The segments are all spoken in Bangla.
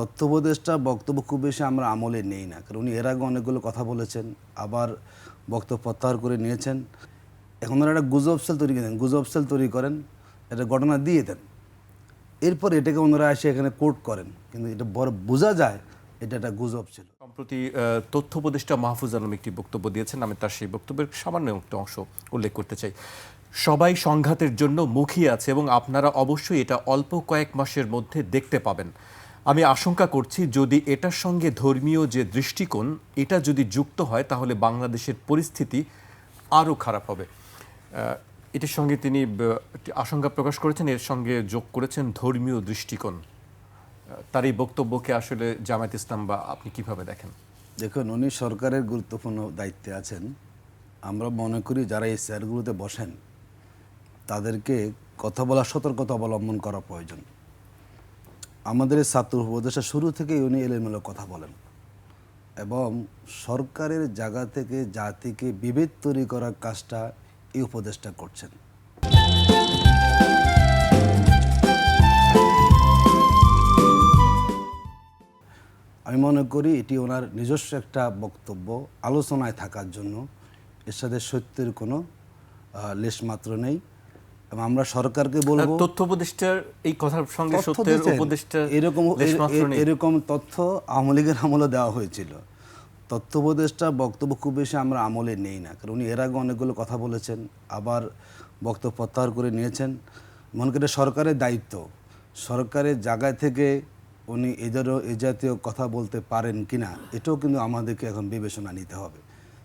তথ্যোপদেষ্টা বক্তব্য খুব বেশি আমরা আমলে নেই না, কারণ উনি এর আগে অনেকগুলো কথা বলেছেন, আবার বক্তব্য প্রত্যাহার করে নিয়েছেন। এখন ওনারা একটা গুজব সেল তৈরি করেন, গুজব সেল তৈরি করেন, একটা ঘটনা দিয়ে দেন। এরপর এটাকে ওনারা এসে এখানে কোর্ট করেন, কিন্তু এটা বড় বোঝা যায়, এটা একটা গুজব ছিল সম্প্রতি তথ্য উপদেষ্টা মাহফুজ আলম একটি বক্তব্য দিয়েছেন, আমি তার সেই বক্তব্যের সামান্য একটা অংশ উল্লেখ করতে চাই। সবাই সংঘাতের জন্য মুখিয়ে আছে এবং আপনারা অবশ্যই এটা অল্প কয়েক মাসের মধ্যে দেখতে পাবেন। আমি আশঙ্কা করছি যদি এটার সঙ্গে ধর্মীয় যে দৃষ্টিকোণ, এটা যদি যুক্ত হয়, তাহলে বাংলাদেশের পরিস্থিতি আরও খারাপ হবে। এটির সঙ্গে তিনি আশঙ্কা প্রকাশ করেছেন, এর সঙ্গে যোগ করেছেন ধর্মীয় দৃষ্টিকোণ। তার এই বক্তব্যকে আসলে জামায়াত ইসলাম বা আপনি কীভাবে দেখেন? দেখুন, উনি সরকারের গুরুত্বপূর্ণ দায়িত্বে আছেন। আমরা মনে করি যারা এই চেয়ারগুলোতে বসেন, তাদেরকে কথা বলার সতর্কতা অবলম্বন করা প্রয়োজন। আমাদের ছাত্র উপদেশে শুরু থেকেই উনি এলোমেলো কথা বলেন। এবং সরকারের জায়গা থেকে জাতিকে বিভেদ তৈরি করার কাজটা এই উপদেশটা করছেন। আমি মনে করি এটি ওনার নিজস্ব একটা বক্তব্য আলোচনায় থাকার জন্য। এর সাথে সত্যের কোনো লেশমাত্র নেই। এবং আমরা সরকারকে বলব তথ্য উপদেষ্টার এই কথার সঙ্গে সত্যের উপদেষ্টা এরকম। এরকম তথ্য আওয়ামী লীগের আমলে দেওয়া হয়েছিল। তথ্য উপদেষ্টা বক্তব্য খুব বেশি আমরা আমলে নেই না কারণ উনি এর আগে অনেকগুলো কথা বলেছেন আবার বক্তব্য প্রত্যাহার করে নিয়েছেন। মনে করি সরকারের দায়িত্ব। সরকারের জায়গা থেকে উনি এদেরও এ জাতীয় কথা বলতে পারেন কিনা এটাও কিন্তু আমাদেরকে এখন বিবেচনা নিতে হবে।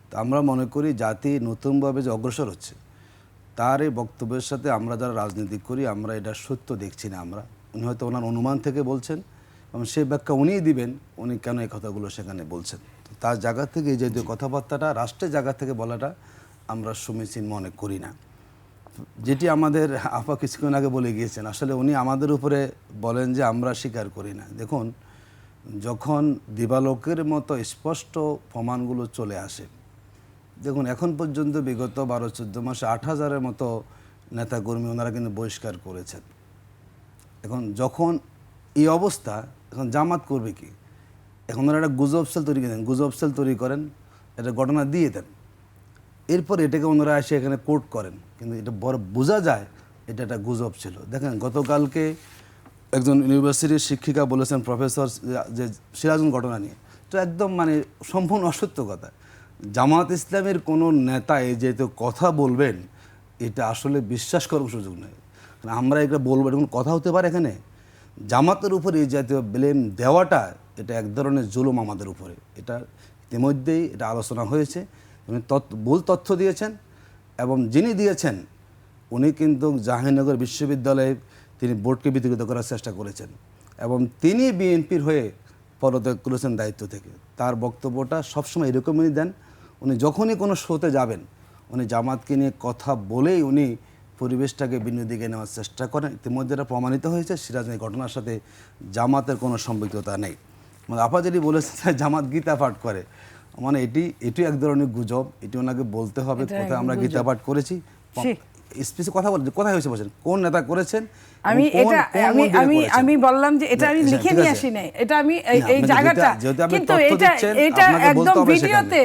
তো আমরা মনে করি জাতি নতুনভাবে যে অগ্রসর হচ্ছে তার এই বক্তব্যের সাথে আমরা যারা রাজনীতি করি আমরা এটা সত্য দেখছি না আমরা। উনি হয়তো ওনার অনুমান থেকে বলছেন এবং সেই ব্যাখ্যা উনিই দিবেন উনি কেন এই কথাগুলো সেখানে বলছেন। তার জায়গা থেকে এই জাতীয় কথাবার্তাটা রাষ্ট্রের জায়গা থেকে বলাটা আমরা সমীচীন মনে করি না। যেটি আমাদের আপা কিছুক্ষণ আগে বলে গিয়েছেন আসলে উনি আমাদের উপরে বলেন যে আমরা স্বীকার করি না। দেখুন যখন দিবালোকের মতো স্পষ্ট প্রমাণগুলো চলে আসে দেখুন, এখন পর্যন্ত বিগত বারো, চোদ্দ মাসে আট হাজারের মতো নেতাকর্মী ওনারা কিন্তু বহিষ্কার করেছেন। এখন যখন এই অবস্থা, এখন জামাত করবে কি? এখন ওনারা একটা গুজব সেল তৈরি করেন, গুজব সেল তৈরি করেন, একটা ঘটনা দিয়ে দেন। এরপর এটাকে ওনারা এসে এখানে কোর্ট করেন, কিন্তু এটা বড় বোঝা যায়, এটা একটা গুজব ছিল। দেখেন, গতকালকে একজন ইউনিভার্সিটির শিক্ষিকা বলেছেন প্রফেসর, যে সিরাজুল ঘটনা নিয়ে। তো একদম মানে সম্পূর্ণ অসত্য কথা। জামাত ইসলামের কোনো নেতা এই যেহেতু কথা বলবেন, এটা আসলে বিশ্বাস করার সুযোগ নেই। আমরা এটা বলব, এটা কোনো কথা হতে পারে এখানে? জামাতের উপর এই জাতীয় ব্লেম দেওয়াটা, এটা এক ধরনের জুলুম আমাদের উপরে। এটা ইতিমধ্যেই এটা আলোচনা হয়েছে। উনি ভুল তথ্য দিয়েছেন এবং যিনি দিয়েছেন, উনি কিন্তু জাহাঙ্গীরনগর বিশ্ববিদ্যালয়ে তিনি বোর্ডকে বিতর্কিত করার চেষ্টা করেছেন। এবং তিনি বিএনপির হয়ে পদত্যাগ করেছেন দায়িত্ব থেকে। তার বক্তব্যটা সবসময় এরকমই দেন উনি যখনই কোনো শোতে যাবেন উনি জামাতকে নিয়ে কথা বলেই উনি পরিবেশটাকে ভিন্ন দিকে নেওয়ার চেষ্টা করেন। ইতিমধ্যে এটা প্রমাণিত হয়েছে সিরাজ এই ঘটনার সাথে জামাতের কোনো সম্পৃক্ততা নেই। মানে আপা যেটি বলেছেন জামাত গীতা পাঠ করে। মানে এটি এটি এক ধরনের গুজব এটি ওনাকে বলতে হবে কোথায় আমরা গীতা পাঠ করেছি। স্পেসি কথা বলেন কোথায় হয়েছে বলছেন? কোন নেতা করেছেন? আমি এটা আমি আমি আমি বললাম যে এটা আমি লিখে নিয়ে আসি নাই। এটা আমি এই জায়গাটা কিন্তু এটা এটা একদম ভিডিওতে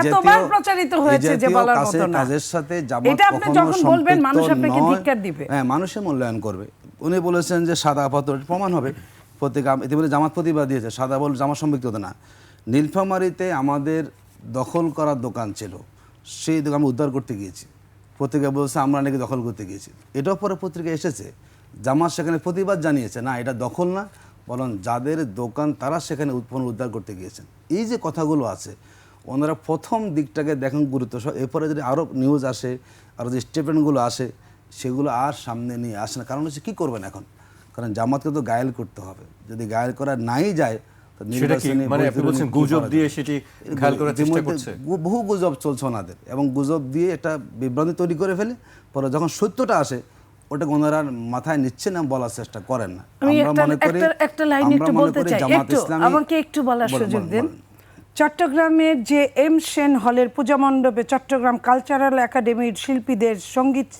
এতবার প্রচারিত হয়েছে যে বলার মতো না। কাজের সাথে জামাত এটা আপনি যখন বলবেন মানুষ আপনাকে ধিক্কার দিবে। হ্যাঁ মানুষের মূল্যায়ন করবে। উনি বলেছেন যে সাদা পাথর প্রমাণ হবে। পত্রিকা ইতিমধ্যে জামাত প্রতিবাদ দিয়েছে। সাদা বল জামাত সম্পৃক্ততা না। নীলফামারিতে আমাদের দখল করার দোকান ছিল। সেই দোকান আমি উদ্ধার করতে গিয়েছি। পত্রিকা বলছে, আমরা নাকি দখল করতে গিয়েছি। এটাও পরে পত্রিকা এসেছে। জামাত সেখানে প্রতিবাদ জানিয়েছে, না, এটা দখল না। বরং যাদের দোকান, তারা সেখানে উৎপন্ন উদ্ধার করতে গিয়েছেন। এই যে কথাগুলো আছে, ওনারা প্রথম দিকটাকে দেখেন গুরুত্ব সহ। এরপরে যদি আরও নিউজ আসে আরও যে স্টেটমেন্টগুলো আসে, সেগুলো আর সামনে নিয়ে আসে না। কারণ হচ্ছে কী করবেন এখন? কারণ জামাতকে তো গায়েল করতে হবে। যদি গায়েল করা নাই যায় সেটা কি? মানে আপনি বলছেন গুজব দিয়ে সেটি ঘায়াল করার চেষ্টা করছে? বহু গুজব চলছে ওনাদের এবং গুজব দিয়ে একটা বিভ্রান্তি তৈরি করে ফেলে। পরে যখন সত্যটা আসে ওটা ওনারা মাথায় নিচ্ছেন এবং বলার চেষ্টা করেন না। আমরা মনে করি একটা একটা লাইন একটু বলতে চাই একটু আমাকে একটু বলার সুযোগ দিন। চট্টগ্রামের যে এম সেন হলের পূজা মণ্ডপে চট্টগ্রাম কালচারাল একাডেমির শিল্পীদের সংগীত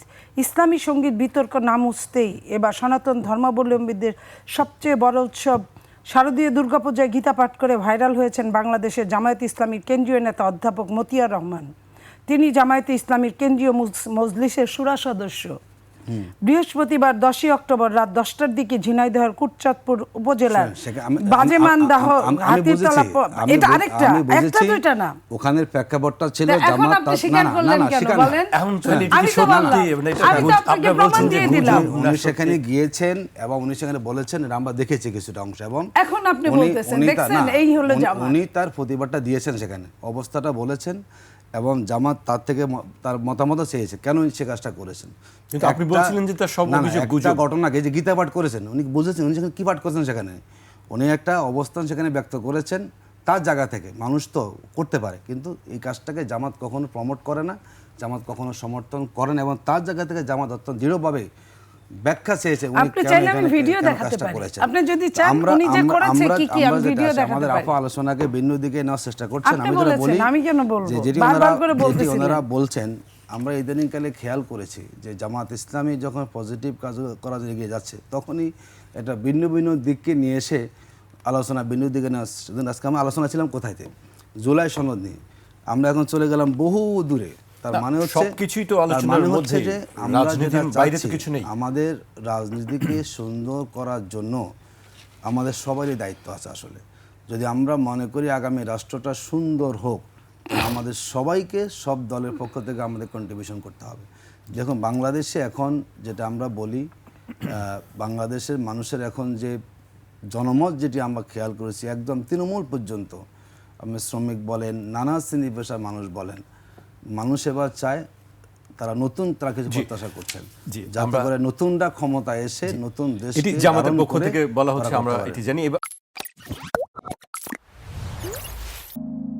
ইসলামী সংগীত বিতর্ক নাম উঠতেই এবার সনাতন ধর্মাবলম্বীদের সবচেয়ে বড় উৎসব শারদীয় দুর্গাপূজায় গীতা পাঠ করে ভাইরাল হয়েছেন বাংলাদেশের জামায়াত ইসলামীর কেন্দ্রীয় নেতা অধ্যাপক মতিয়ার রহমান। তিনি জামায়াতে ইসলামীর কেন্দ্রীয় মজলিসের সুরা সদস্য। বৃহস্পতিবার দশই অক্টোবর রাত দশটার দিকে ঝিনাইদহের কুটচাঁদপুর উপজেলার বুঝেছি, প- আমি এটা আরেকটা একটা দুইটা না। ওখানের প্রেক্ষাপটটা ছিল জামাত না, না, না। এখন আমি তো আপনাকে প্রমাণ দিয়ে দিলাম। উনি সেখানে গিয়েছেন এবং উনি সেখানে বলেছেন আমরা দেখেছি কিছুটা অংশ এবং এখন আপনি বলতেছেন, দেখছেন, এই হলো জামাত। উনি তার প্রতিবাদটা দিয়েছেন সেখানে। অবস্থাটা বলেছেন এবং জামাত তার থেকে তার মতামত চেয়েছে। কেন সে কাজটা করেছেন? কিন্তু আপনি বলছিলেন যে তার সব একটা ঘটনাকে যে গীতা পাঠ করেছেন উনি বুঝেছেন উনি সেখানে কী পাঠ করেছেন সেখানে? উনি একটা অবস্থান সেখানে ব্যক্ত করেছেন তার জায়গা থেকে। মানুষ তো করতে পারে কিন্তু এই কাজটাকে জামাত কখনো প্রমোট করে না জামাত কখনো সমর্থন করে না এবং তার জায়গা থেকে জামাত অত্যন্ত দৃঢ়ভাবে ব্যাখ্যা চেয়েছে উনি আপনি চাইলে আমি ভিডিও দেখাতে পারি। আপনি যদি চান, উনি যে করেছে কি কি, আমি ভিডিও দেখাতে আমাদের আপা আলোচনাকে ভিন্ন দিকে নেওয়ার চেষ্টা করছেন আমি যেটা বলি আমি কেন বলব? বারবার করে যেটি বলতেছিলেন। ওনারা বলছেন আমরা ইদানিংকালে খেয়াল করেছি যে জামাত ইসলামী যখন পজিটিভ কাজ করা এগিয়ে যাচ্ছে তখনই এটা ভিন্ন ভিন্ন দিককে নিয়ে এসে আলোচনা ভিন্ন দিকে নেওয়া আজকে আমরা আলোচনা ছিলাম কোথায় জুলাই সনদ নিয়ে আমরা এখন চলে গেলাম বহু দূরে তার মানে হচ্ছে সবকিছুই তো আলোচনার মানে মধ্যেই। যে আমরা রাজনীতির যেটা বাইরে তো কিছু নেই। আমাদের রাজনীতিকে সুন্দর করার জন্য আমাদের সবারই দায়িত্ব আছে আসলে যদি আমরা মনে করি আগামী রাষ্ট্রটা সুন্দর হোক আমাদের সবাইকে সব দলের পক্ষ থেকে আমাদের কন্ট্রিবিউশন করতে হবে দেখুন বাংলাদেশে এখন যেটা আমরা বলি বাংলাদেশের মানুষের এখন যে জনমত যেটি আমরা খেয়াল করেছি একদম তৃণমূল পর্যন্ত আপনি শ্রমিক বলেন নানা শ্রেণি পেশার মানুষ বলেন মানুষ এবার চায় তারা নতুন তারা কিছু প্রত্যাশা করছেন। যাতে করে নতুনটা ক্ষমতা এসে নতুন দেশ এটি জামাতের পক্ষ থেকে বলা হচ্ছে আমরা এটি জানি। এবার